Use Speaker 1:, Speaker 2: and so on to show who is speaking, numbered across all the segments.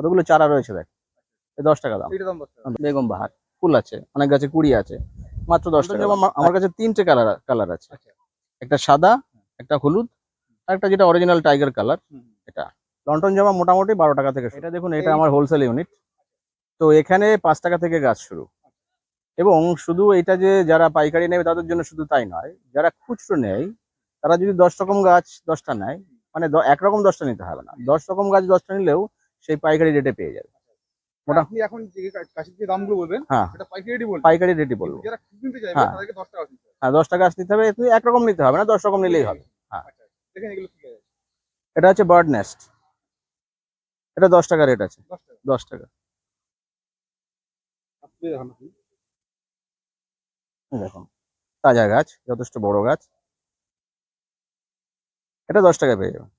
Speaker 1: কতগুলো চারা রয়েছে দেখ? দশ টাকা দাম। বেগম বাহার ফুল আছে অনেক গাছে কুড়ি আছে মাত্র দশ টাকা আমার- কাছে তিনটে কালার কালার আছে।
Speaker 2: আচ্ছা।
Speaker 1: একটা সাদা একটা হলুদ আর একটা যেটা অরিজিনাল টাইগার কালার। এটা। লন্ডন জামা মোটামুটি বারো টাকা থেকে। এটা দেখুন এটা আমার হোলসেল ইউনিট তো এখানে পাঁচ টাকা থেকে গাছ শুরু। এবং শুধু এটা যে যারা পাইকারি নেবে তাদের জন্য শুধু তাই নয় যারা খুচরো নেয় তারা যদি দশ রকম গাছ দশটা নেয় মানে একরকম দশটা নিতে হবে না। দশ রকম গাছ দশটা নিলেও সেই পাইকারি রেটে পেয়ে যাবে। মোটা-
Speaker 2: আপনি এখন যে কাশির যে দামগুলো বলবেন
Speaker 1: হ্যাঁ।
Speaker 2: পাইকারি রেটই বলবেন?
Speaker 1: পাইকারি রেটে বলব।
Speaker 2: যারা কিনতে চাইবে
Speaker 1: হ্যাঁ।
Speaker 2: তাদেরকে টাকা দিতে হবে।
Speaker 1: হ্যাঁ নিতে হবে তুমি নিতে হবে না দশ রকম নিলেই হবে। হ্যাঁ।
Speaker 2: আচ্ছা দেখেন এগুলো ঠিক আছে।
Speaker 1: এটা হচ্ছে বার্ড নেস্ট এটা টাকা রেট আছে।
Speaker 2: দশ টাকা।
Speaker 1: দশ টাকা।
Speaker 2: দেখান।
Speaker 1: তাজা গাছ যথেষ্ট বড় গাছ। এটা দশ টাকা পেয়ে যাবেন।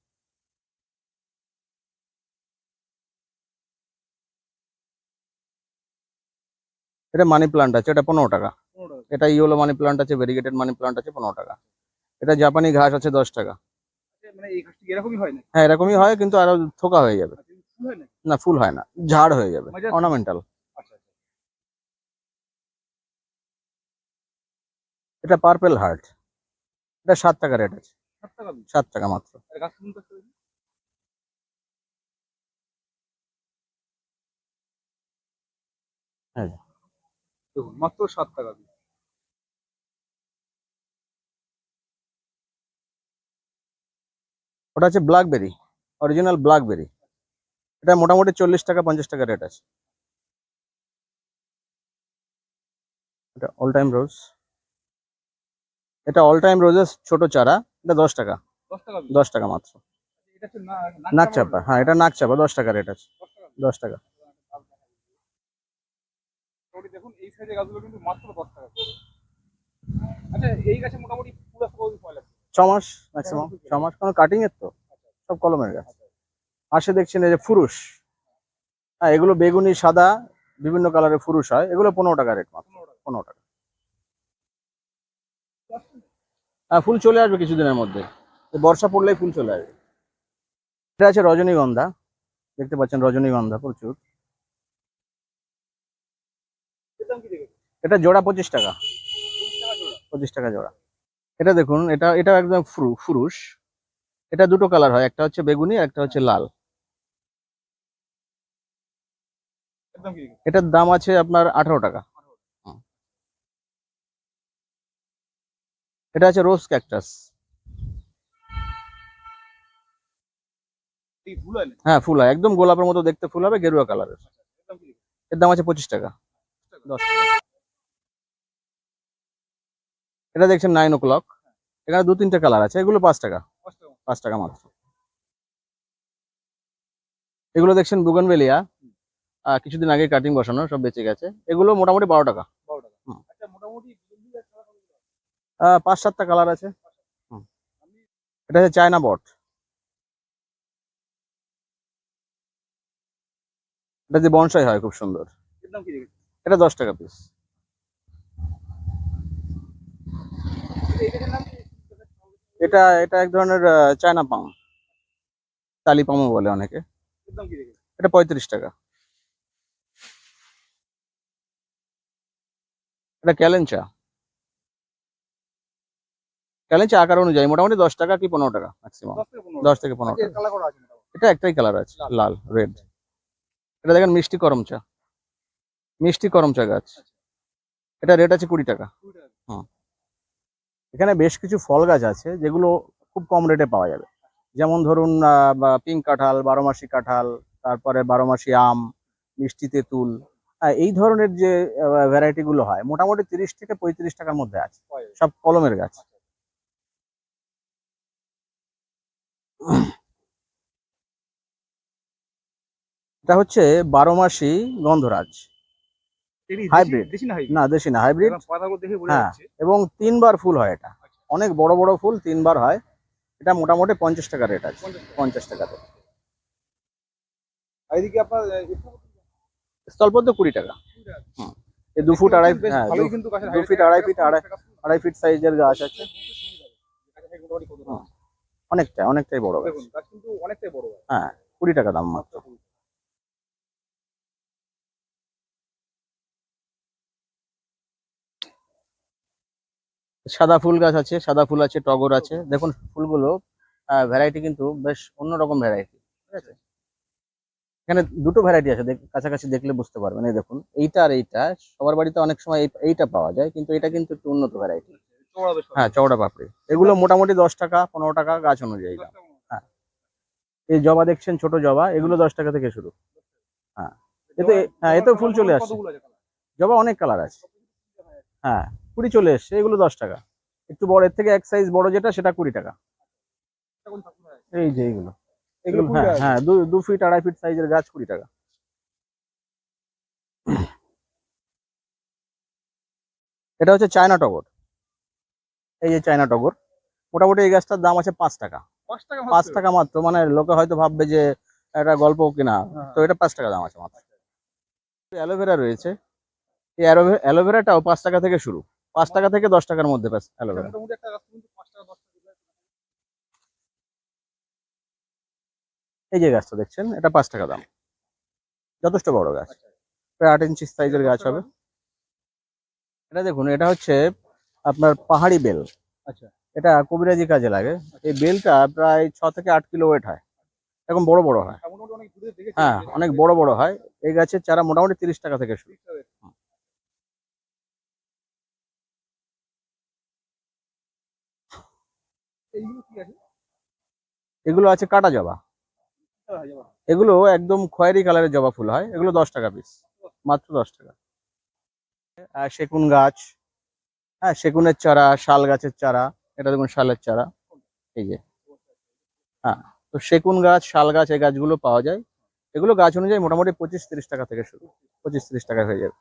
Speaker 1: এটা মানি প্লান্ট আছে এটা পনেরো টাকা। এটা ইয়েলো মানি প্লান্ট আছে ভেরিগেটেড মানি প্লান্ট আছে পনেরো টাকা। এটা জাপানি ঘাস আছে দশ টাকা।
Speaker 2: আচ্ছা, মানে হয়
Speaker 1: এরকমই হয় কিন্তু আরও থোকা হয়ে যাবে।
Speaker 2: আচ্ছা, না
Speaker 1: ফুল হয় না ঝাড় হয়ে যাবে অর্নামেন্টাল
Speaker 2: আচ্ছা
Speaker 1: এটা পার্পেল হার্ট এটা সাত টাকা রেট আছে।
Speaker 2: সাত টাকা
Speaker 1: মাত্র? হ্যাঁ।
Speaker 2: দেখুন মাত্র সাত টাকা দিন
Speaker 1: ওটা হচ্ছে ব্ল্যাকবেরি অরিজিনাল ব্ল্যাকবেরি এটা মোটামুটি চল্লিশ টাকা পঞ্চাশ টাকা রেট আছে। এটা অল টাইম রোজ এটা অল টাইম রোজের ছোট চারা এটা দশ টাকা।
Speaker 2: দশ টাকা
Speaker 1: মাত্র।
Speaker 2: এটা
Speaker 1: নাক চাপা হ্যাঁ এটা নাক চাপা দশ টাকা রেট আছে।
Speaker 2: দশ টাকা। মোটামুটি দেখুন এই সাইজের গাছগুলো কিন্তু মাত্র দশ টাকা আচ্ছা এই গাছে মোটামুটি পুরো কতদিন সময় লাগবে
Speaker 1: ছ মাস ম্যাক্সিমাম ছ মাস কোনো কাটিং এর তো? সব কলমের গাছ। পাশে দেখছেন এই যে ফুরুষ। হ্যাঁ এগুলো বেগুনি সাদা বিভিন্ন কালারের ফুরুষ হয়। এগুলো পনেরো টাকা রেট মাত্র।
Speaker 2: পনেরো টাকা।
Speaker 1: হ্যাঁ ফুল চলে আসবে কিছুদিনের মধ্যে। বর্ষা পড়লেই ফুল চলে আসবে। এটা আছে রজনীগন্ধা। দেখতে পাচ্ছেন রজনীগন্ধা প্রচুর
Speaker 2: এর দাম কি দেখেছেন
Speaker 1: এটা জোড়া পঁচিশ টাকা।
Speaker 2: পঁচিশ টাকা জোড়া।
Speaker 1: এটা দেখুন, এটা এটা একদম ফুরু ফুরুষ। এটা দুটো কালার হয়, একটা হচ্ছে বেগুনি একটা হচ্ছে লাল। এটার দাম আছে আপনার আঠারো টাকা। এটা আছে রোজ ক্যাকটাস।
Speaker 2: হয়,
Speaker 1: ফুল হয়। একদম গোলাপের মতো দেখতে ফুল হবে, গেরুয়া কালারের।
Speaker 2: এর দাম
Speaker 1: আছে পঁচিশ টাকা। দশ টাকা। এটা দেখছেন নাইন ও ক্লক এখানে দু তিনটে কালার আছে। এগুলো পাঁচ টাকা।
Speaker 2: পাঁচ টাকা
Speaker 1: মাত্র। এগুলো দেখছেন বুগনভেলিয়া আহ, কিছুদিন আগে কাটিং বসানো সব বেঁচে গেছে। এগুলো মোটামুটি বারো টাকা।
Speaker 2: আচ্ছা
Speaker 1: পাঁচ সাতটা কালার আছে। এটা হচ্ছে চায়না বট। এটা যে বনসাই হয় খুব সুন্দর। এটা দশ টাকা পিস
Speaker 2: এই গাছের নাম কি
Speaker 1: এটা এটা এক ধরনের চায়না পাম। তালি পামও বলে অনেকে। এটা পঁয়ত্রিশ টাকা। এটা ক্যালেঞ্চা। ক্যালেঞ্চা আকার অনুযায়ী মোটামুটি দশ টাকা কি পনেরো টাকা ম্যাক্সিমাম
Speaker 2: দশ থেকে পনেরো
Speaker 1: টাকা। এটা একটাই কালার আছে
Speaker 2: লাল।
Speaker 1: রেড এটা দেখেন মিষ্টি করম চা মিষ্টি করম চা গাছ। এটা রেট আছে কুড়ি টাকা। এখানে বেশ কিছু ফল গাছ আছে যেগুলো খুব কম রেটে পাওয়া যাবে। যেমন ধরুন পিঙ্ক কাঁঠাল বারোমাসি কাঁঠাল তারপরে বারোমাসি আম মিষ্টি তেঁতুল এই ধরনের যে ভ্যারাইটি গুলো হয় মোটামুটি তিরিশ থেকে পঁয়ত্রিশ টাকার মধ্যে আছে। সব কলমের গাছ। এটা হচ্ছে বারোমাসি গন্ধরাজ
Speaker 2: এটি দেশি-
Speaker 1: Hybrid।
Speaker 2: দেশি না হাইব্রিড
Speaker 1: না দেশি না হাইব্রিড
Speaker 2: পাতাগুলো দেখে বোঝা
Speaker 1: হ্যাঁ। এবং তিনবার ফুল হয় এটা। অনেক বড় বড় ফুল তিনবার হয়। এটা মোটামুটি পঞ্চাশ টাকা রেট আছে।
Speaker 2: পঞ্চাশ টাকা।
Speaker 1: পঞ্চাশ টাকাতে
Speaker 2: এদিকে আপনার
Speaker 1: স্থলপদ্ম কুড়ি টাকা। হুম। এই দু ফুট আড়াই হ্যাঁ দু- ফিট আড়াই ফিট আড়াই আড়াই ফিট সাইজের গাছ আছে? অনেকটাই অনেকটাই বড় গাছ।
Speaker 2: কিন্তু অনেকটাই বড়
Speaker 1: হ্যাঁ কুড়ি টাকা দাম মাত্র। সাদা ফুল গাছ আছে, সাদা ফুল আছে, টগর আছে। দেখুন ফুলগুলো ভ্যারাইটি কিন্তু বেশ অন্যরকম ভ্যারাইটি ঠিক আছে? এখানে দুটো ভ্যারাইটি আছে কাছাকাছি দেখলে বুঝতে পারবেন। এই দেখুন, এইটা আর এইটা, সবার বাড়িতে অনেক সময় এই- এইটা পাওয়া যায়, কিন্তু এটা কিন্তু একটু উন্নত ভ্যারাইটি হ্যাঁ চওড়া পাপড়ি। এগুলো মোটামুটি দশ টাকা, পনেরো টাকা গাছ অনুযায়ী দাম। এই জবা দেখছেন, ছোট জবা, এগুলো দশ টাকা থেকে শুরু। হ্যাঁ। এতে হ্যাঁ এতেও ফুল চলে আসছে? জবা অনেক কালার আছে। হ্যাঁ। কুড়ি চলে এসছে এগুলো দশ টাকা। একটু বড় এর থেকে এক সাইজ বড় যেটা সেটা কুড়ি টাকা? এই যে এইগুলো
Speaker 2: এগুলো
Speaker 1: হ্যাঁ হ্যাঁ দু ফিট আড়াই ফিট সাইজের গাছ কুড়ি টাকা। এটা হচ্ছে চায়না টগর। এই যে চায়না টগর। মোটামুটি এই গাছটার দাম আছে পাঁচ টাকা।
Speaker 2: পাঁচ টাকা মাত্র?
Speaker 1: মানে লোকে হয়তো ভাববে যে এটা গল্প কিনা।
Speaker 2: হ্যাঁ।
Speaker 1: তো এটা পাঁচ টাকা দাম আছে মাত্র। অ্যালোভেরা রয়েছে। এই অ্যালোভে- অ্যালোভেরাটাও পাঁচ টাকা থেকে শুরু। পাঁচ টাকা থেকে দশ টাকার মধ্যে অ্যালোভেরা। এই যে গাছটা দেখছেন এটা পাঁচ টাকা দাম। যথেষ্ট বড় গাছ। প্রায় আট ইঞ্চি সাইজের গাছ হবে। এটা দেখুন এটা হচ্ছে আপনার পাহাড়ি বেল।
Speaker 2: আচ্ছা।
Speaker 1: এটা কবিরাজি কাজে লাগে। এই বেলটা প্রায় ছ থেকে আট কিলো ওয়েট হয়। এরকম বড় বড় হয়। হ্যাঁ অনেক বড় বড় হয়। এই গাছের চারা মোটামুটি তিরিশ টাকা থেকে শুরু
Speaker 2: এইগুলো কি আছে
Speaker 1: এগুলো আছে কাটা জবা। এগুলো একদম খয়েরি কালারের জবা ফুল হয়। এগুলো দশ টাকা পিস মাত্র দশ টাকা। সেগুন গাছ। হ্যাঁ সেগুনের চারা শাল গাছের চারা। এটা দেখুন শালের চারা। এই যে। হ্যাঁ তো সেগুন গাছ শাল গাছ এই গাছগুলো পাওয়া যায়। এগুলো গাছ অনুযায়ী মোটামুটি পঁচিশ তিরিশ টাকা থেকে শুরু। পঁচিশ তিরিশ টাকা হয়ে যাবে।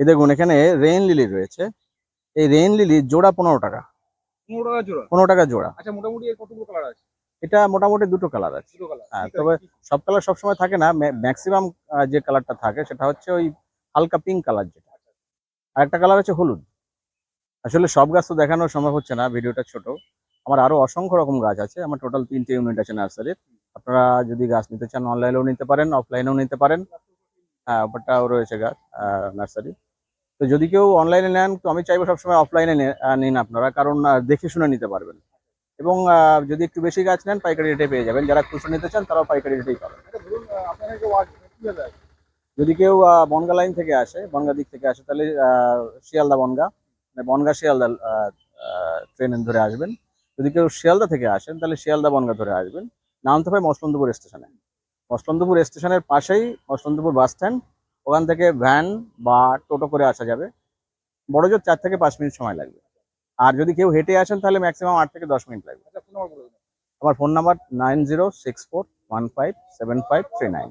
Speaker 1: এই দেখুন এখানে রেইন লিলি রয়েছে। এই রেইন লিলি জোড়া পনেরো টাকা।
Speaker 2: পনেরো টাকা জোড়া?
Speaker 1: পনেরো টাকা জোড়া।
Speaker 2: আচ্ছা মোটামুটি এর কতগুলো কালার আছে?
Speaker 1: এটা মোটামুটি দুটো কালার আছে। হ্যাঁ, তবে- সব কালার সবসময় থাকে না। ম্যাক্সিমাম যে কালারটা থাকে সেটা হচ্ছে ওই হালকা পিঙ্ক কালার যেটা। আর একটা কালার হলুদ। আসলে সব গাছ তো দেখানো সম্ভব হচ্ছে না ভিডিওটা ছোট। আমার আরও অসংখ্য রকম গাছ আছে। আমার টোটাল তিনটে ইউনিট আছে নার্সারির আপনারা যদি গাছ নিতে চান অনলাইনেও নিতে পারেন অফলাইনেও নিতে পারেন। হ্যাঁ ওটাও রয়েছে গাছ নার্সারি তো যদি কেউ অনলাইনে নেন তো আমি চাইব সবসময় অফলাইনে নিন আপনারা কারণ দেখে শুনে নিতে পারবেন। এবং যদি একটু বেশি গাছ নেন পাইকারি রেটে পেয়ে যাবেন। যারা খুচরো নিতে চান তারাও পাইকারি রেটেই পাবেন।
Speaker 2: আচ্ছা
Speaker 1: যদি কেউ বনগা লাইন থেকে আসে বনগা দিক থেকে আসে তাহলে আহ, শিয়ালদা বনগা মানে বনগা শিয়ালদা ট্রেন ধরে আসবেন। যদি কেউ শিয়ালদা থেকে আসেন তাহলে শিয়ালদা বনগা ধরে আসবেন। নামতে হবে মসলন্দপুর স্টেশনে মসলন্দপুর স্টেশনের পাশেই মসলন্দপুর বাস স্ট্যান্ড ওখান থেকে ভ্যান বা টোটো করে আসা যাবে। বড়জোর চার থেকে পাঁচ মিনিট সময় লাগবে। আর যদি কেউ হেঁটে আসেন তাহলে ম্যাক্সিমাম আট থেকে দশ মিনিট লাগবে।
Speaker 2: আচ্ছা
Speaker 1: আমার phone number nine zero six four one five seven five three nine